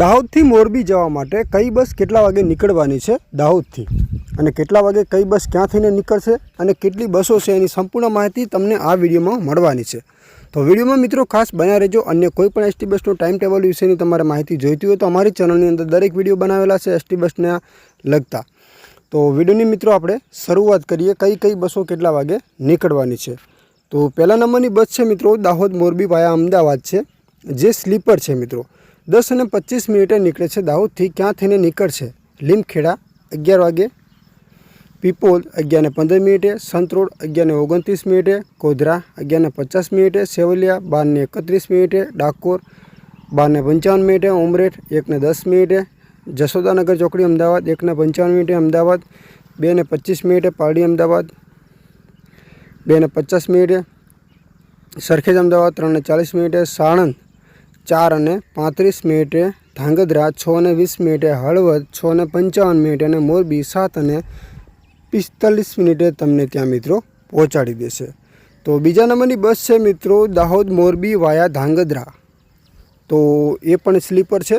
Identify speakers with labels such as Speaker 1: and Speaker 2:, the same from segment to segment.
Speaker 1: દાહોદથી મોરબી જવા માટે કઈ બસ કેટલા વાગે નીકળવાની છે દાહોદથી? અને કેટલા વાગે કઈ બસ ક્યાં થઈને નીકળશે અને કેટલી બસો છે એની સંપૂર્ણ માહિતી તમને આ વિડીયોમાં મળવાની છે. તો વિડીયોમાં મિત્રો ખાસ બન્યા રહેજો. અન્ય કોઈ પણ એસટી બસનો ટાઈમ ટેબલ વિશેની તમારે માહિતી જોઈતી હોય તો અમારી ચેનલની અંદર દરેક વીડિયો બનાવેલા છે એસટી બસને લગતા. તો વિડીયોની મિત્રો આપણે શરૂઆત કરીએ કઈ કઈ બસો કેટલા વાગે નીકળવાની છે. તો પહેલા નંબરની બસ છે મિત્રો દાહોદ મોરબી પાયા અમદાવાદ છે. જે સ્લીપર છે મિત્રો. દસ અને પચીસ મિનિટે નીકળે છે દાહોદથી, ક્યાં થઈને નીકળશે? લીમખેડા, અગિયાર વાગે. પીપોલ, અગિયારને પંદર મિનિટે. સંતરોડ અગિયારને ઓગણત્રીસ મિનિટે. કોધરા અગિયારને પચાસ મિનિટે. સેવલિયા, બારને એકત્રીસ મિનિટે. ડાકોર, બારને પંચાવન મિનિટે. ઉમરેઠ, એકને દસ મિનિટે. જશોદાનગર ચોકડી, અમદાવાદ, એકને પંચાવન મિનિટે. અમદાવાદ, બેને પચીસ મિનિટે. પારડી, અમદાવાદ, બેને પચાસ મિનિટે. સરખેજ, અમદાવાદ, ત્રણને ચાલીસ મિનિટે. સાણંદ ચાર અને પાંત્રીસ મિનિટે ધાંગધ્રા, છ અને વીસ મિનિટે હળવદ, છ અને પંચાવન મિનિટે અને મોરબી, સાત અને પિસ્તાલીસ મિનિટે તમને ત્યાં મિત્રો પહોંચાડી દેશે. તો બીજા નંબરની બસ છે મિત્રો દાહોદ, મોરબી વાયા ધાંગધ્રા. તો એ પણ સ્લીપર છે.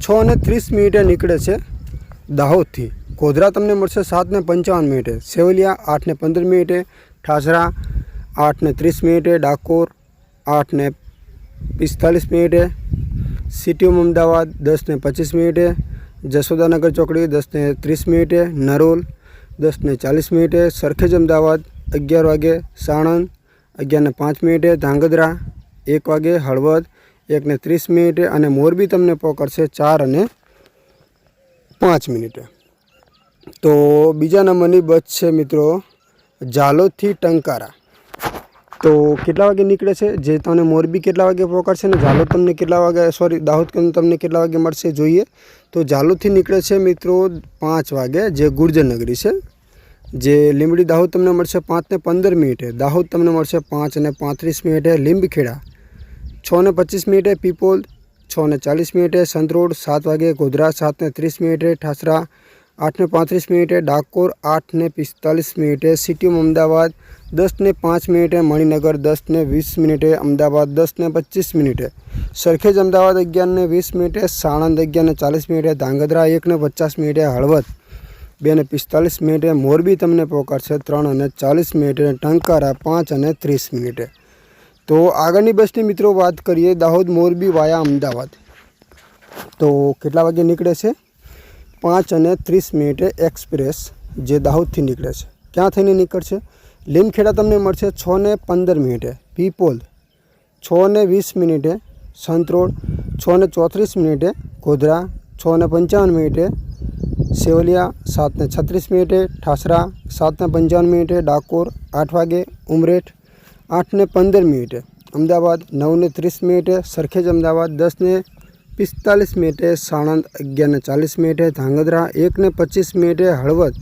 Speaker 1: છ અને ત્રીસ મિનિટે નીકળે છે દાહોદથી. ગોધરા તમને મળશે સાતને પંચાવન મિનિટે. સેવલિયા આઠને પંદર મિનિટે. ઠાસરા આઠને ત્રીસ મિનિટે. ડાકોર આઠને પિસ્તાલીસ મિનિટે સિટીઓમ અમદાવાદ દસને પચીસ મિનિટે જશોદાનગર ચોકડી દસને ત્રીસ મિનિટે, નરોલ દસને ચાલીસ મિનિટે, સરખેજ અમદાવાદ અગિયાર વાગે, સાણંદ અગિયારને પાંચ મિનિટે, ધાંગધ્રા એક વાગે, હળવદ એકને ત્રીસ મિનિટે અને મોરબી તમને પકડશે ચાર અને પાંચ મિનિટે. તો બીજા નંબરની બસ છે મિત્રો, ઝાલોદથી ટંકારા. તો કેટલા વાગે નીકળે છે? જે તમને મોરબી કેટલા વાગે પહોંચાડશે ને ઝાલોદ તમને કેટલા વાગે સોરી દાહોદ તમને કેટલા વાગે મળશે જોઈએ. તો ઝાલોદથી નીકળે છે મિત્રો પાંચ વાગે, જે ગુર્જરનગરી છે. જે લીંબડી દાહોદ તમને મળશે પાંચને પંદર મિનિટે, દાહોદ તમને મળશે પાંચ અને પાંત્રીસ મિનિટે, લીંબખેડા છ ને પચીસ મિનિટે, પીપોલ છ ને ચાલીસ મિનિટે, સંતરોડ સાત વાગે, ગોધરા સાતને ત્રીસ મિનિટે, ઠાસરા આઠને પાંત્રીસ મિનિટે ડાકોર, આઠને પિસ્તાલીસ મિનિટે સિટી અમદાવાદ, દસને પાંચ મિનિટે મણિનગર, દસને વીસ મિનિટે અમદાવાદ, દસને પચીસ મિનિટે સરખેજ અમદાવાદ અગિયારને વીસ મિનિટે, સાણંદ અગિયારને ચાલીસ મિનિટે, ધાંગધ્રા એકને પચાસ મિનિટે, હળવદ બેને પિસ્તાલીસ મિનિટે, મોરબી તમને પહોંચાડશે ત્રણ અને ચાલીસ મિનિટે, ટંકારા પાંચ અને ત્રીસ મિનિટે. તો આગળની બસની મિત્રો વાત કરીએ દાહોદ મોરબી વાયા અમદાવાદ. તો કેટલા વાગે નીકળે છે? પાંચ અને ત્રીસ મિનિટે એક્સપ્રેસ જે દાહોદથી નીકળે છે. ક્યાં થઈને નીકળશે? લીમખેડા તમને મળશે છ ને પંદર મિનિટે. પીપોલ છ ને વીસ મિનિટે. સંતરોડ છ ને ચોત્રીસ મિનિટે. ગોધરા છ ને પંચાવન મિનિટે. સેવલિયા સાતને છત્રીસ મિનિટે. ઠાસરા સાતને પંચાવન મિનિટે. ડાકોર આઠ વાગે. ઉમરેઠ આઠને પંદર મિનિટે. અમદાવાદ નવને ત્રીસ મિનિટે. સરખેજ અમદાવાદ દસને પિસ્તાલીસ મિનિટે સાણંદ અગિયારને ચાલીસ મિનિટે ધાંગધ્રા એકને પચીસ મિનિટે હળવદ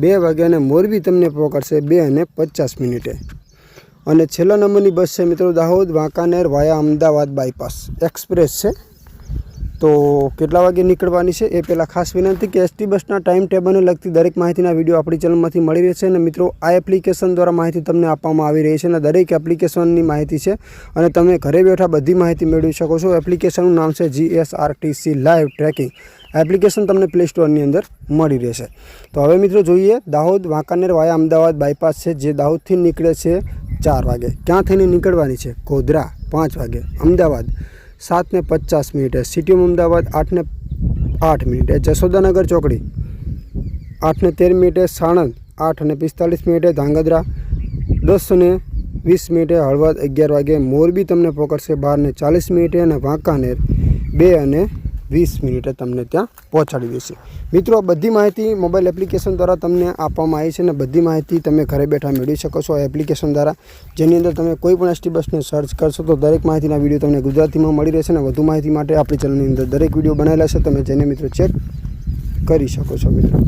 Speaker 1: બે વાગ્યાને મોરબી તમને પકડશે બે અને પચાસ મિનિટે. અને છેલ્લા નંબરની બસ છે મિત્રો Dahod, Wankaner via Ahmedabad bypass. Express છે. તો કેટલા વાગે નીકળવાની છે એ પહેલાં ખાસ વિનંતી કે એસટી બસના ટાઈમ ટેબલને લગતી દરેક માહિતીના વીડિયો આપણી ચેનલમાંથી મળી રહેશે અને મિત્રો, આ એપ્લિકેશન દ્વારા માહિતી તમને આપવામાં આવી રહી છે અને દરેક એપ્લિકેશનની માહિતી છે અને તમે ઘરે બેઠા બધી માહિતી મેળવી શકો છો. એપ્લિકેશનનું નામ છે જીએસઆરટીસી લાઈવ ટ્રેકિંગ એપ્લિકેશન તમને પ્લે સ્ટોરની અંદર મળી રહેશે. તો હવે મિત્રો જોઈએ દાહોદ વાંકાનેર વાયા અમદાવાદ બાયપાસ છે, જે દાહોદથી નીકળે છે ચાર વાગે. ક્યાં થઈને નીકળવાની છે? ગોધરા પાંચ વાગે. અમદાવાદ. સાતને પચાસ મિનિટે. સિટી ઓફ અમદાવાદ આઠને આઠ મિનિટે. જશોદાનગર ચોકડી આઠને તેર મિનિટે. સાણંદ આઠ અને પિસ્તાલીસ મિનિટે. ધાંગધ્રા દસ અને વીસ મિનિટે. હળવદ અગિયાર વાગે મોરબી તમને પકડશે બારને ચાલીસ મિનિટે અને વાંકાનેર બે અને વીસ મિનિટે તમને ત્યાં પહોંચાડી દેશે. મિત્રો બધી માહિતી મોબાઈલ એપ્લિકેશન દ્વારા તમને આપવામાં આવી છે અને બધી માહિતી તમે ઘરે બેઠા મેળવી શકો છો એપ્લિકેશન દ્વારા. જેની અંદર તમે કોઈ પણ એસટી બસને સર્ચ કરશો તો દરેક માહિતીના વીડિયો તમને ગુજરાતીમાં મળી રહેશે અને વધુ માહિતી માટે આપણી ચેનલની અંદર દરેક વીડિયો બનાવેલા છે. તમે જેને મિત્રો ચેક કરી શકો છો મિત્રો.